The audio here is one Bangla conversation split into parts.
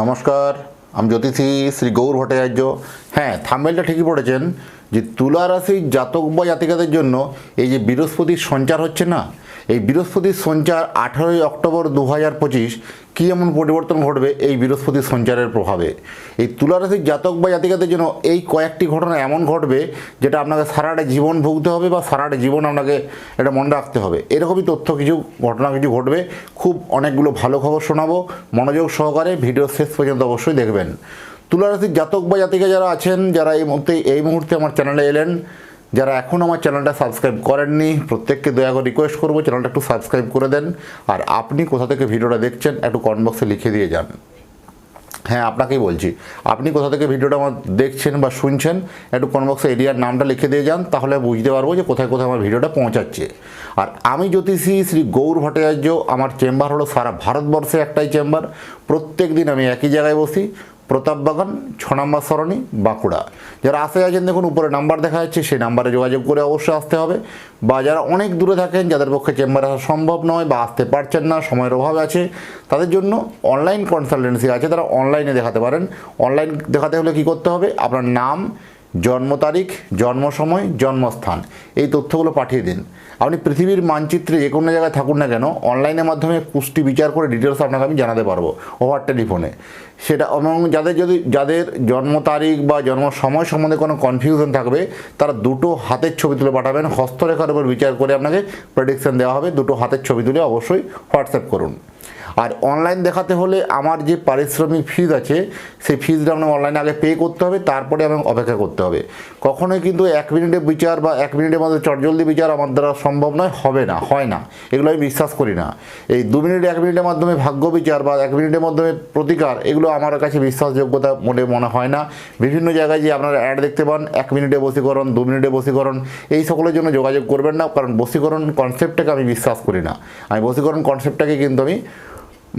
নমস্কার, আমি জ্যোতিষী শ্রী গৌর ভট্টাচার্য। হ্যাঁ থামবেলটা ঠিকই পড়েছেন যে তুলা রাশির জাতক বা জাতিকাদের জন্য এই যে বৃহস্পতির সঞ্চার হচ্ছে না এই বৃহস্পতির সঞ্চার আঠারোই অক্টোবর দু হাজার পঁচিশ কী এমন পরিবর্তন ঘটবে এই বৃহস্পতির সঞ্চারের প্রভাবে? এই তুলা রাশির জাতক বা জাতিকাদের জন্য এই কয়েকটি ঘটনা এমন ঘটবে যেটা আপনাকে সারাটা জীবন ভুগতে হবে বা সারাটা জীবন আপনাকে এটা মনে রাখতে হবে। এরকমই তথ্য কিছু, ঘটনা কিছু ঘটবে। খুব অনেকগুলো ভালো খবর শোনাবো। মনোযোগ সহকারে ভিডিও শেষ পর্যন্ত অবশ্যই দেখবেন। তুলা রাশির জাতক বা জাতিকা যারা আছেন, যারা এই মুহূর্তে এই মুহূর্তে আমার চ্যানেলে এলেন যারা এখন আমার চ্যানেলটা সাবস্ক্রাইব করেননি, প্রত্যেককে দয়া করে রিকোয়েস্ট করব, চ্যানেলটা একটু সাবস্ক্রাইব করে দেন। আর আপনি কোথা থেকে ভিডিওটা দেখছেন, একটু কমেন্ট বক্সে লিখে দিয়ে যান। হ্যাঁ আপনাকেই বলছি, আপনি কোথা থেকে ভিডিওটা আমার দেখছেন বা শুনছেন, একটু কমেন্ট বক্সে এরিয়ার নামটা লিখে দিয়ে যান, তাহলে বুঝতে পারব যে কোথায় কোথায় আমার ভিডিওটা পৌঁছাচ্ছে। আর আমি জ্যোতিষী শ্রী গৌর ভট্টাচার্য, আমার চেম্বার হলো সারা ভারতবর্ষে একটাই চেম্বার প্রত্যেক দিন আমি একই জায়গায় বসি প্রতাপবাগান ছ নম্বর সরণি, বাঁকুড়া। যারা আসে আছেন দেখুন, উপরে নাম্বার দেখা যাচ্ছে, সেই নাম্বারে যোগাযোগ করে অবশ্যই আসতে হবে। বা যারা অনেক দূরে থাকেন, যাদের পক্ষে চেম্বারে আসা সম্ভব নয় বা আসতে পারছেন না, সময়ের অভাব আছে, তাদের জন্য অনলাইন কনসালটেন্সি আছে, তারা অনলাইনে দেখাতে পারেন। অনলাইন দেখাতে হলে কি করতে হবে? আপনার নাম জন্ম তারিখ জন্ম সময় জন্মস্থান। এই তথ্যগুলো পাঠিয়ে দিন। আপনি পৃথিবীর মানচিত্রে যে কোনো জায়গায় থাকুন না কেন অনলাইনের মাধ্যমে পুষ্টি বিচার করে ডিটেলস আপনাকে আমি জানাতে পারব ওভার টেলিফোনে সেটা এবং যাদের যদি, যাদের জন্ম তারিখ বা জন্ম সময় সম্বন্ধে কোনো কনফিউশন থাকবে, তারা দুটো হাতের ছবি তুলে পাঠাবেন। হস্তরেখার উপর বিচার করে আপনাকে প্রেডিকশন দেওয়া হবে। দুটো হাতের ছবি তুলে অবশ্যই হোয়াটসঅ্যাপ করুন। আর অনলাইন দেখাতে হলে আমার যে পারিশ্রমিক ফিজ আছে, সেই ফিজটা আপনার অনলাইনে আগে পে করতে হবে, তারপরে আমাকে অপেক্ষা করতে হবে। কখনোই কিন্তু এক মিনিটে বিচার বা এক মিনিটের মধ্যে চটজলদি বিচার আমার দ্বারা সম্ভব নয়, হবে না, হয় না। এগুলো আমি বিশ্বাস করি না। এই দু মিনিট এক মিনিটের মাধ্যমে ভাগ্য বিচার বা এক মিনিটের মাধ্যমে প্রতিকার, এগুলো আমার কাছে বিশ্বাসযোগ্যতা মোটে মনে হয় না। বিভিন্ন জায়গায় যে আপনারা অ্যাড দেখতে পান, এক মিনিটে বসীকরণ দু মিনিটে বসীকরণ এই সকলের জন্য যোগাযোগ করবেন না, কারণ বসীকরণ কনসেপ্টটাকে আমি বিশ্বাস করি না। আমি বসীকরণ কনসেপ্টটাকে কিন্তু আমি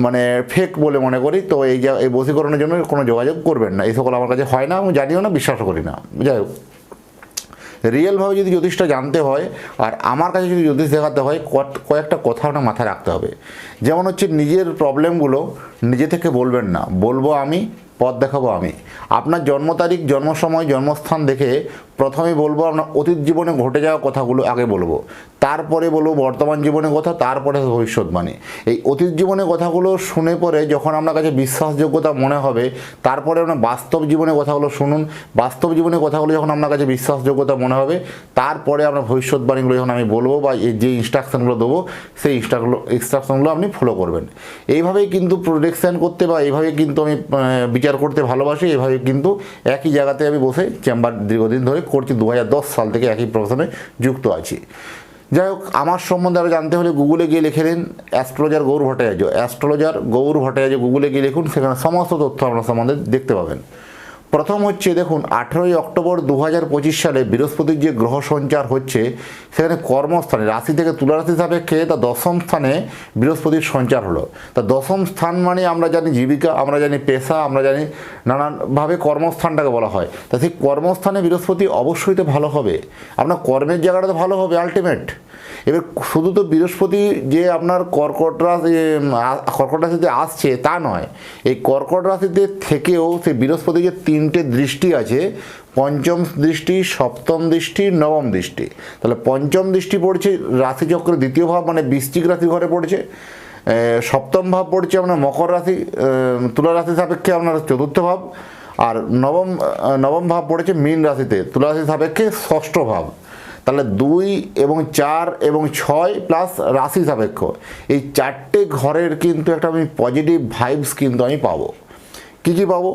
মানে ফেক বলে মনে করি, তো এই এই বসীকরণের জন্য কোনো যোগাযোগ করবেন না। এই সকল আমার কাছে হয় না, আমি জানিও না বিশ্বাসও করি না। যাই হোক। রিয়েলভাবে যদি জ্যোতিষটা জানতে হয়, আর আমার কাছে যদি জ্যোতিষ দেখাতে হয় কয়েকটা কথা আপনার মাথায় রাখতে হবে। যেমন হচ্ছে নিজের প্রবলেমগুলো নিজে থেকে বলবেন না। বলব আমি, পথ দেখাবো আমি। আপনার জন্ম তারিখ, জন্ম সময়, জন্মস্থান দেখে প্রথমে বলব আপনার অতীত জীবনে ঘটে যাওয়া কথাগুলো আগে বলব। তারপরে বলব বর্তমান জীবনের কথা, তারপরে ভবিষ্যৎবাণী। এই অতীত জীবনের কথাগুলো শুনে পরে যখন আপনার কাছে বিশ্বাসযোগ্যতা মনে হবে, তারপরে আপনার বাস্তব জীবনের কথাগুলো শুনুন। বাস্তব জীবনের কথাগুলো যখন আপনার কাছে বিশ্বাসযোগ্যতা মনে হবে, তারপরে আপনার ভবিষ্যৎবাণীগুলো যখন আমি বলব বা যে ইনস্ট্রাকশনগুলো দেবো, সেই ইনস্ট্রাকগুলো ইনস্ট্রাকশনগুলো আপনি ফলো করবেন। এইভাবেই কিন্তু প্রোটেকশান করতে বা এইভাবে কিন্তু আমি বিচার করতে ভালোবাসি। এভাবে কিন্তু একই জায়গাতে আমি বসে চেম্বার দীর্ঘদিন ধরে করছি দু হাজার দশ সাল থেকে একই প্রফেশনে যুক্ত আছি। যাই হোক, আমার সম্বন্ধে আরও জানতে হলে গুগলে গিয়ে লিখে নিন অ্যাস্ট্রোলজার গৌর ভট্টাচার্য। অ্যাস্ট্রোলজার গৌর ভট্টাচার্য গুগলে গিয়ে লিখুন, সেখানে সমস্ত তথ্য আপনার সম্বন্ধে দেখতে পাবেন। প্রথম হচ্ছে দেখুন, আঠেরোই অক্টোবর দু হাজার পঁচিশ সালে বৃহস্পতির যে গ্রহ সঞ্চার হচ্ছে, সেখানে কর্মস্থানে, রাশি থেকে তুলা রাশি সাপেক্ষে তা দশম স্থানে বৃহস্পতির সঞ্চার হলো। তা দশম স্থান মানে আমরা জানি জীবিকা, আমরা জানি পেশা, আমরা জানি নানানভাবে কর্মস্থানটাকে বলা হয়। তা সেই কর্মস্থানে বৃহস্পতি অবশ্যই তো ভালো হবে। আপনার কর্মের জায়গাটা তো ভালো হবে আলটিমেট এবার শুধু তো বৃহস্পতি যে আপনার কর্কট রাশি কর্কট রাশিতে আসছে, তা নয়। এই কর্কট রাশিতে থেকেও সেই বৃহস্পতি যে তিনটে দৃষ্টি আছে, পঞ্চম দৃষ্টি, সপ্তম দৃষ্টি, নবম দৃষ্টি। তাহলে পঞ্চম দৃষ্টি পড়ছে রাশিচক্রের দ্বিতীয় ভাব মানে বৃশ্চিক রাশি ঘরে পড়ছে। সপ্তম ভাব পড়ছে আপনার মকর রাশি তুলা রাশি সাপেক্ষে আপনার চতুর্থ ভাব। আর নবম নবম ভাব পড়েছে মীন রাশিতে, তুলা রাশি সাপেক্ষে ষষ্ঠ ভাব। তাহলে দুই এবং চার এবং ছয় প্লাস রাশি সাপেক্ষ। এই চারটে ঘরের কিন্তু একটা আমি পজিটিভ ভাইবস কিন্তু আমি পাবো। কী কী পাবো?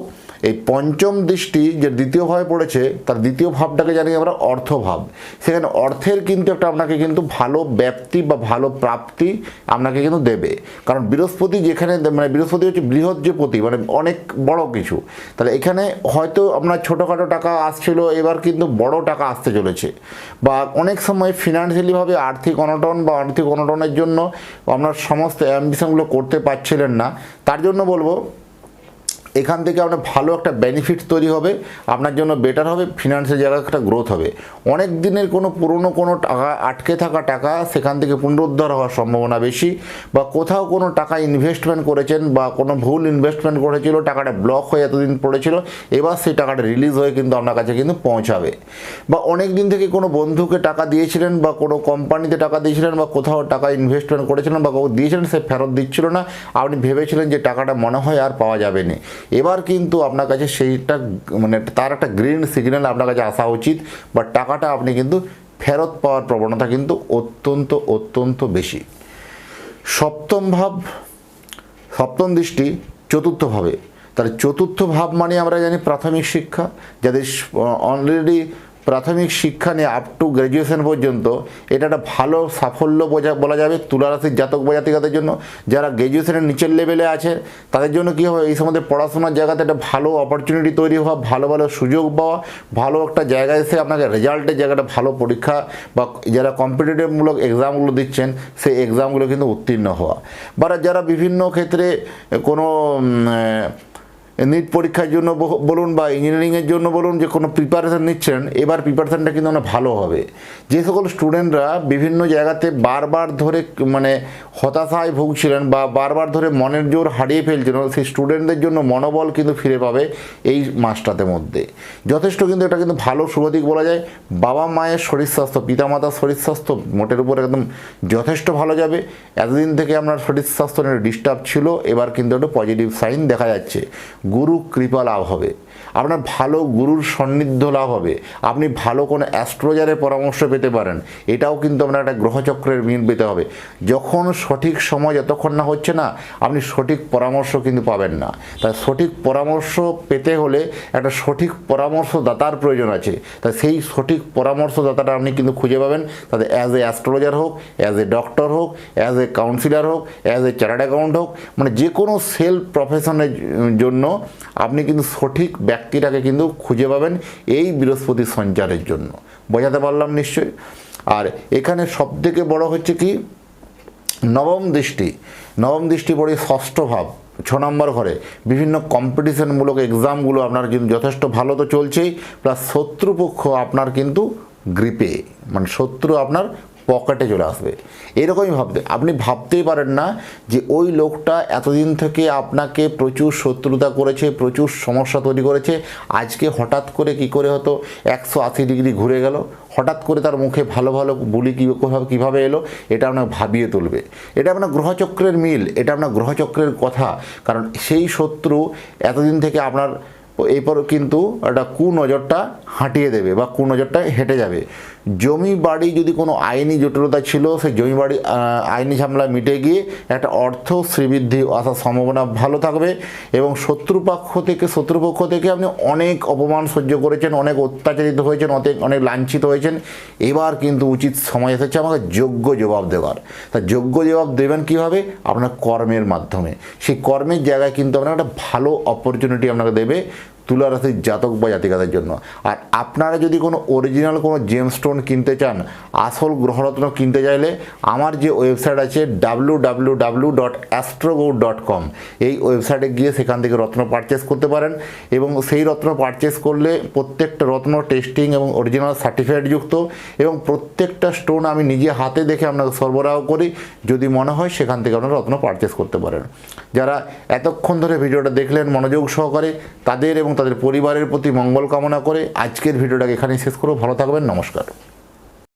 এই পঞ্চম দৃষ্টি যে দ্বিতীয় ভাবে পড়েছে, তার দ্বিতীয় ভাবটাকে জানি আমরা অর্থভাব। সেখানে অর্থের কিন্তু একটা আপনাকে কিন্তু ভালো ব্যাপ্তি বা ভালো প্রাপ্তি আপনাকে কিন্তু দেবে। কারণ বৃহস্পতি যেখানে মানে বৃহস্পতি হচ্ছে বৃহৎ যে পতি মানে অনেক বড় কিছু। তাহলে এখানে হয়তো আপনার ছোটোখাটো টাকা আসছিল, এবার কিন্তু বড় টাকা আসতে চলেছে। বা অনেক সময় ফিনান্সিয়ালিভাবে আর্থিক অনটন বা আর্থিক অনটনের জন্য আপনার সমস্ত অ্যাম্বিশনগুলো করতে পারছিলেন না। তার জন্য বলব এখান থেকে আপনার ভালো একটা বেনিফিট তৈরি হবে, আপনার জন্য বেটার হবে ফিনান্সের জায়গায় একটা গ্রোথ হবে। অনেক দিনের কোনো পুরনো কোনো টাকা, আটকে থাকা টাকা সেখান থেকে পুনরুদ্ধার হওয়ার সম্ভাবনা বেশি বা কোথাও কোনো টাকা ইনভেস্টমেন্ট করেছেন বা কোনো ভুল ইনভেস্টমেন্ট করেছিল, টাকাটা ব্লক হয়ে এতদিন পড়েছিল, এবার সেই টাকাটা রিলিজ হয়ে কিন্তু আপনার কাছে কিন্তু পৌঁছাবে। বা অনেক দিন থেকে কোনো বন্ধুকে টাকা দিয়েছিলেন বা কোনো কোম্পানিতে টাকা দিয়েছিলেন বা কোথাও টাকা ইনভেস্টমেন্ট করেছিলেন বা দিয়েছিলেন, সে ফেরত দিচ্ছিল না। আপনি ভেবেছিলেন যে টাকাটা মনে হয় আর পাওয়া যাবে না। এবার কিন্তু আপনার কাছে সেইটা মানে তার একটা গ্রিন সিগন্যাল আপনার কাছে আসা উচিত বা টাকাটা আপনি কিন্তু ফেরত পাওয়ার প্রবণতা কিন্তু অত্যন্ত অত্যন্ত বেশি। সপ্তম ভাব, সপ্তম দৃষ্টি চতুর্থভাবে তাহলে চতুর্থ ভাব মানে আমরা জানি প্রাথমিক শিক্ষা, যাদের অলরেডি প্রাথমিক শিক্ষা নিয়ে আপ টু গ্র্যাজুয়েশন পর্যন্ত এটা একটা ভালো সাফল্য বোঝা বলা যাবে তুলারাশির জাতক বা জাতিকাদের জন্য। যারা গ্র্যাজুয়েশনের নিচের লেভেলে আছে, তাদের জন্য কী হবে? এই সময় পড়াশোনার জায়গাতে একটা ভালো অপরচুনিটি তৈরি হওয়া, ভালো ভালো সুযোগ পাওয়া, ভালো একটা জায়গায় এসে আপনাকে রেজাল্টের জায়গাটা ভালো পরীক্ষা বা যারা কম্পিটিটিভমূলক এক্সামগুলো দিচ্ছেন, সেই এক্সামগুলো কিন্তু উত্তীর্ণ হওয়া। বা যারা বিভিন্ন ক্ষেত্রে কোনো নিট পরীক্ষার জন্য বলুন বা ইঞ্জিনিয়ারিংয়ের জন্য বলুন যে কোনো প্রিপারেশান নিচ্ছেন, এবার প্রিপারেশানটা কিন্তু অনেক ভালো হবে। যে সকল স্টুডেন্টরা বিভিন্ন জায়গাতে বারবার ধরে মানে হতাশায় ভুগছিলেন বা বারবার ধরে মনের জোর হারিয়ে ফেলছিলেন, সেই স্টুডেন্টদের জন্য মনোবল কিন্তু ফিরে পাবে এই মাসটাতে মধ্যে। যথেষ্ট কিন্তু এটা কিন্তু ভালো শুভদিক বলা যায়। বাবা মায়ের শরীর স্বাস্থ্য, পিতামাতার শরীর স্বাস্থ্য মোটের উপর একদম যথেষ্ট ভালো যাবে। এতদিন থেকে আপনার শরীর স্বাস্থ্য নিয়ে ডিস্টার্ব ছিল, এবার কিন্তু একটু পজিটিভ সাইন দেখা যাচ্ছে। গুরু কৃপা লাভ হবে। আপনার ভালো গুরুর সান্নিধ্য লাভ হবে। আপনি ভালো কোনো অ্যাস্ট্রোলজারের পরামর্শ পেতে পারেন। এটাও কিন্তু আপনার একটা গ্রহচক্রের মিল পেতে হবে। যখন সঠিক সময় যতক্ষণ না হচ্ছে না, আপনি সঠিক পরামর্শ কিন্তু পাবেন না। তাই সঠিক পরামর্শ পেতে হলে একটা সঠিক পরামর্শদাতার প্রয়োজন আছে। তাই সেই সঠিক পরামর্শদাতাটা আপনি কিন্তু খুঁজে পাবেন। তাতে অ্যাজ এ অ্যাস্ট্রোলজার হোক অ্যাজ এ ডক্টর হোক অ্যাজ এ কাউন্সিলর হোক অ্যাজ এ চার্টার্ড অ্যাকাউন্ট হোক মানে যে কোনো সেলফ প্রফেশনের জন্য আপনি কিন্তু সঠিক ব্যক্তিটাকে কিন্তু খুঁজে পাবেন এই বৃহস্পতি সঞ্চারের জন্য। বোঝাতে পারলাম নিশ্চয়ই? আর এখানে সবথেকে বড় হচ্ছে কি? নবম দৃষ্টি। নবম দৃষ্টি পড়ে ষষ্ঠ ভাব, ছ নম্বর ঘরে। বিভিন্ন কম্পিটিশনমূলক এক্সামগুলো আপনার কিন্তু যথেষ্ট ভালো তো চলছেই, প্লাস শত্রুপক্ষ আপনার কিন্তু গ্রিপে মানে শত্রু আপনার পকেটে চলে আসবে। এরকমই ভাবতে আপনি ভাবতেই পারেন না যে ওই লোকটা এতদিন থেকে আপনাকে প্রচুর শত্রুতা করেছে, প্রচুর সমস্যা তৈরি করেছে। আজকে হঠাৎ করে কি করে হতো? একশো আশি ডিগ্রি ঘুরে গেল। হঠাৎ করে তার মুখে ভালো ভালো বুলি কী কোথাও কীভাবে এলো? এটা আপনার ভাবিয়ে তুলবে। এটা আপনার গ্রহচক্রের মিল। এটা আপনার গ্রহচক্রের কথা। কারণ সেই শত্রু এতদিন থেকে আপনার এরপর কিন্তু একটা কুনজরটা হাঁটিয়ে দেবে বা কুনজরটা হেঁটে যাবে। জমি বাড়ি যদি কোনো আইনি জটিলতা ছিল সেই জমি বাড়ি আইনি ঝামেলা মিটে গিয়ে একটা অর্থ শ্রীবৃদ্ধি আসার সম্ভাবনা ভালো থাকবে এবং শত্রুপক্ষ থেকে শত্রুপক্ষ থেকে আপনি অনেক অপমান সহ্য করেছেন, অনেক অত্যাচারিত হয়েছেন, অনেক অনেক লাঞ্ছিত হয়েছেন। এবার কিন্তু উচিত সময় এসেছে আমাকে যোগ্য জবাব দেওয়ার। তা যোগ্য জবাব দেবেন কীভাবে? আপনার কর্মের মাধ্যমে। সেই কর্মের জায়গায় কিন্তু আপনার একটা ভালো অপরচুনিটি আপনাকে দেবে। তুলা রাশির জাতক বা জাতিকাদের জন্য। আর আপনারা যদি কোনো অরিজিনাল কোনো জেম স্টোন কিনতে চান, আসল গ্রহরত্ন কিনতে চাইলে আমার যে ওয়েবসাইট আছে W dot Astrogo dot com এই ওয়েবসাইটে গিয়ে সেখান থেকে রত্ন পারচেস করতে পারেন এবং সেই রত্ন পারচেস করলে প্রত্যেকটা রত্ন টেস্টিং এবং অরিজিনাল সার্টিফিকেট যুক্ত এবং প্রত্যেকটা স্টোন আমি নিজে হাতে দেখে আপনাকে সরবরাহ করি, যদি মনে হয় সেখান থেকে আপনারা রত্ন পারচেস করতে পারেন। যারা এতক্ষণ ধরে ভিডিওটা দেখলেন, মনোযোগ সহকারে তাদের এবং তাদের পরিবারের প্রতি মঙ্গল কামনা করে আজকের ভিডিওটাকে এখানেই শেষ করব। ভালো থাকবেন নমস্কার।